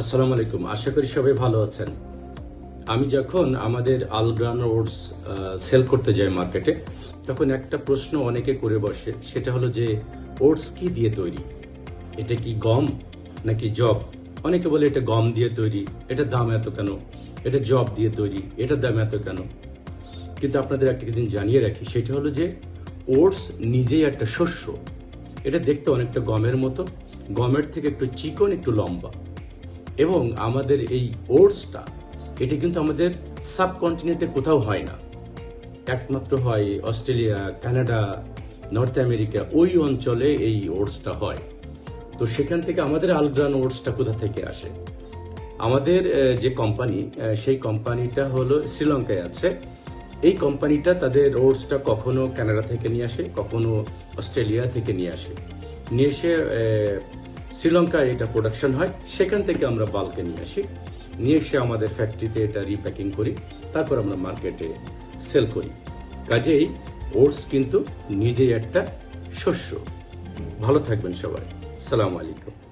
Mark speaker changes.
Speaker 1: আসসালামু আলাইকুম। আশা করি সবাই ভালো আছেন। আমি যখন আমাদের আলগ্রান ওটস সেল করতে যাই মার্কেটে তখন একটা প্রশ্ন অনেকে করে বসে, সেটা হলো যে ওটস কি দিয়ে তৈরি? এটা কি গম নাকি জব অনেকে বলে এটা গম দিয়ে তৈরি, এটা দাম এত কেন? এটা জব দিয়ে তৈরি এটার দাম এত কেন? কিন্তু আপনাদের একটা জিনিস জানিয়ে রাখি, সেটা হলো যে ওটস নিজেই একটা শস্য। এটা দেখতে অনেকটা গমের মতো, গমের থেকে একটু চিকন, একটু লম্বা। এবং আমাদের এই ওটসটা এটি কিন্তু আমাদের সাবকন্টিনেন্টে কোথাও হয় না। একমাত্র হয় অস্ট্রেলিয়া, কানাডা, নর্থ আমেরিকা, ওই অঞ্চলে এই ওটসটা হয়। তো সেখান থেকে আমাদের আলগ্রান ওটসটা কোথা থেকে আসে? আমাদের যে কোম্পানি সেই কোম্পানিটা হলো শ্রীলঙ্কায় আছে। এই কোম্পানিটা তাদের ওটসটা কখনো কানাডা থেকে নিয়ে আসে, কখনো অস্ট্রেলিয়া থেকে নিয়ে আসে। নিয়ে এসে শ্রীলঙ্কায় এটা প্রোডাকশন হয়। সেখান থেকে আমরা বাল্কে নিয়ে আসি। নিয়ে এসে আমাদের ফ্যাক্টরিতে এটা রিপ্যাকিং করি। তারপর আমরা মার্কেটে সেল করি। কাজেই ওটস কিন্তু নিজেই একটা শস্য। ভালো থাকবেন সবাই। সালাম আলাইকুম।